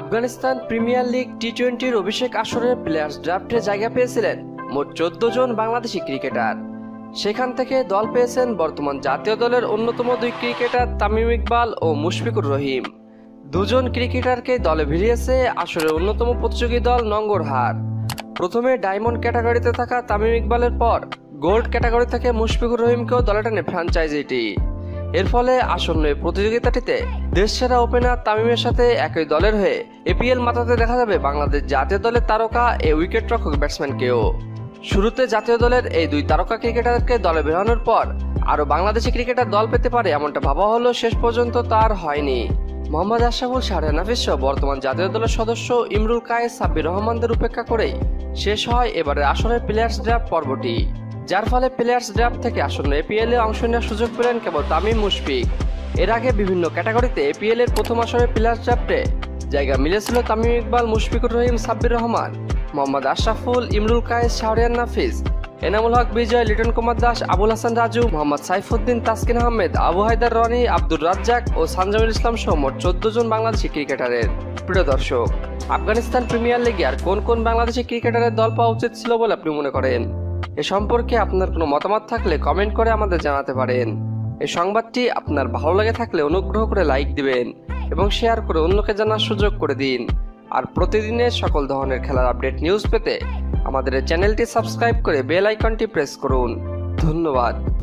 Afghanistan premier league T টোয়েন্টির অভিষেক আসরের players ড্রাফটে জায়গা পেয়েছিলেন মোট চোদ্দ জন বাংলাদেশি ক্রিকেটার। সেখান থেকে দল পেয়েছেন বর্তমান জাতীয় দলের অন্যতম দুই ক্রিকেটার তামিম ইকবাল ও মুশফিকুর রহিম। দুজন ক্রিকেটারকে দলে ভিড়িয়েছে আসরের অন্যতম প্রতিযোগী দল নঙ্গরহাট। প্রথমে ডায়মন্ড ক্যাটাগরিতে থাকা তামিম ইকবালের পর গোল্ড ক্যাটাগরি থেকে মুশফিকুর রহিমকেও দলে টানে ফ্র্যাঞ্চাইজিটি এর ফলে আসন্ন এই প্রতিযোগিতাটিতে দেশসেরা ওপেনার তামিমের সাথে একই দলের হয়ে এপিএল মাতাতে দেখা যাবে বাংলাদেশ জাতীয় দলের তারকা এ উইকেট রক্ষক ব্যাটসম্যানকেও। শুরুতে জাতীয় দলের এই দুই তারকা ক্রিকেটারকে দলে বেরানোর পর আরও বাংলাদেশি ক্রিকেটার দল পেতে পারে এমনটা ভাবা হলেও শেষ পর্যন্ত তার হয়নি। মোহাম্মদ নাফিস সহ বর্তমান জাতীয় দলের সদস্য ইমরুল কায়েস, সাব্বির রহমানদের উপেক্ষা করেই শেষ হয় এবারে আসরের প্লেয়ার্স ড্রাফট পর্বটি। যার ফলে প্লেয়ার্স ড্রাফট থেকে আসন্ন এপিএল অংশ নেওয়ার সুযোগ পেলেন কেবল তামিম মুশফিক। এর আগে বিভিন্ন ক্যাটাগরিতে এপিএল এর প্রথম আসরের প্লেয়ার্স ড্রাফটে জায়গা মিলেছিল তামিম ইকবাল, মুশফিকুর রহিম, সাব্বির রহমান, মোহাম্মদ আশরাফুল, ইমরুল কায়েস শাহরিয়ান নাফিস, এনামুল হক, বিজয়, লিটন কুমার দাস, আবুল হাসান রাজু, মোহাম্মদ সাইফুদ্দিন, তাসকিন আহমেদ, আবু হায়দার রনি, আব্দুর রাজ্জাক ও সানজামুল ইসলাম সহ মোট চোদ্দ জন বাংলাদেশি ক্রিকেটারের। প্রিয় দর্শক, আফগানিস্তান প্রিমিয়ার লিগে আর কোন কোন বাংলাদেশি ক্রিকেটারের দল পাওয়া উচিত ছিল বলে আপনি মনে করেন? এ সম্পর্কে আপনার কোনো মতামত থাকলে কমেন্ট করে আমাদের জানাতে পারেন। এই সংবাদটি আপনার ভালো লাগে থাকলে অনুগ্রহ করে লাইক দিবেন এবং শেয়ার করে অন্যকে জানার সুযোগ করে দিন। আর প্রতিদিনের সকল ধরনের খেলার আপডেট নিউজ পেতে আমাদের চ্যানেলটি সাবস্ক্রাইব করে বেল আইকনটি প্রেস করুন। ধন্যবাদ।